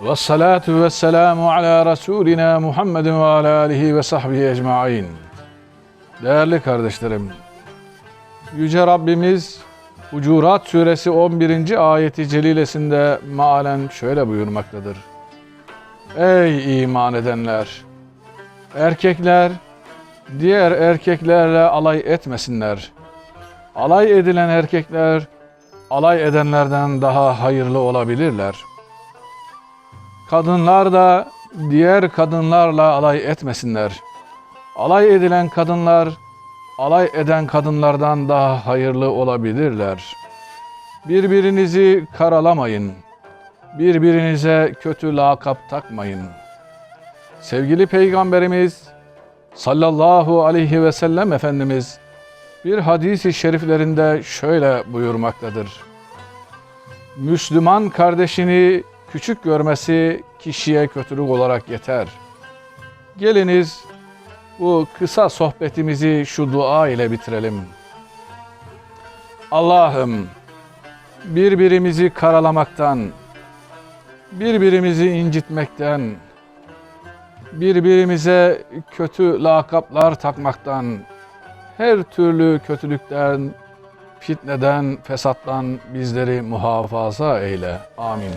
Ve salatu ve selamu ala Resulina Muhammedin ve ala alihi ve sahbihi ecmain. Değerli kardeşlerim, Yüce Rabbimiz Hucurat Suresi 11. ayeti celilesinde mealen şöyle buyurmaktadır. Ey iman edenler! Erkekler diğer erkeklerle alay etmesinler. Alay edilen erkekler alay edenlerden daha hayırlı olabilirler. Kadınlar da diğer kadınlarla alay etmesinler. Alay edilen kadınlar alay eden kadınlardan daha hayırlı olabilirler. Birbirinizi karalamayın. Birbirinize kötü lakap takmayın. Sevgili Peygamberimiz sallallahu aleyhi ve sellem Efendimiz bir hadisi şeriflerinde şöyle buyurmaktadır. Müslüman kardeşini küçük görmesi kişiye kötülük olarak yeter. Geliniz bu kısa sohbetimizi şu dua ile bitirelim. Allah'ım birbirimizi karalamaktan, birbirimizi incitmekten, birbirimize kötü lakaplar takmaktan, her türlü kötülükten, fitneden, fesattan bizleri muhafaza eyle. Amin.